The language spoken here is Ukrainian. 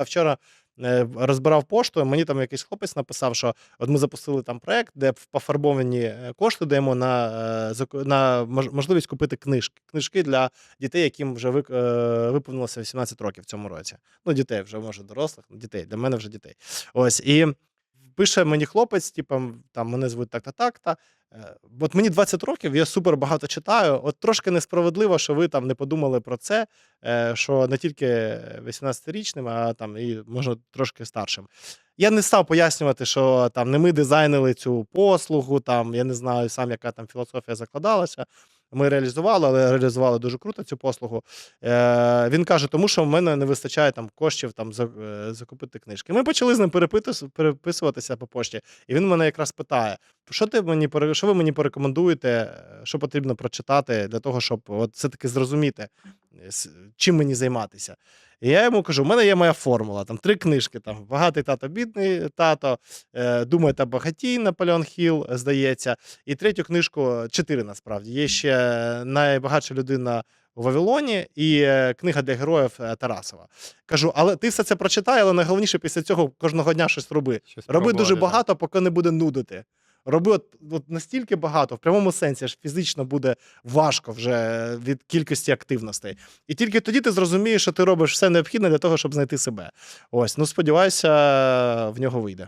А вчора е, розбирав пошту, мені там якийсь хлопець написав, що от ми запустили там проект, де пофарбовані е, кошти даємо на, е, на можливість купити книжки. Книжки для дітей, яким вже виповнилося 18 років в цьому році. Ну, дітей вже може дорослих, дітей. Для мене вже дітей. Ось і пише мені хлопець, типу, там мене звуть так-та так-та. Е, От мені 20 років, я супер багато читаю. От трошки несправедливо, що ви там не подумали про це, е, що не тільки 18-річним, а там і можна трошки старшим. Я не став пояснювати, що там не ми дизайнили цю послугу, там я не знаю сам, яка там філософія закладалася. Ми реалізували, але реалізували дуже круто цю послугу. Е, він каже, тому що в мене не вистачає там коштів там за, е, закупити книжки. Ми почали з ним переписуватися по пошті, і він мене якраз питає: що ти мені що ви мені порекомендуєте, е, що потрібно прочитати для того, щоб от все-таки зрозуміти, е, с- чим мені займатися. І я йому кажу: у мене є моя формула, там три книжки: там багатий тато, бідний тато, е, думай та багатій Наполеон Хіл, здається. І третю книжку, чотири насправді. Є ще найбагатша людина у Вавилоні і е, книга для героїв е, Тарасова. Кажу, але ти все це прочитай, але найголовніше після цього кожного дня щось роби. Щось Роби дуже багато, поки не буде нудити. Роби от, от настільки багато, в прямому сенсі аж фізично буде важко вже від кількості активностей. І тільки тоді ти зрозумієш, що ти робиш все необхідне для того, щоб знайти себе. Ось, ну сподіваюся, в нього вийде.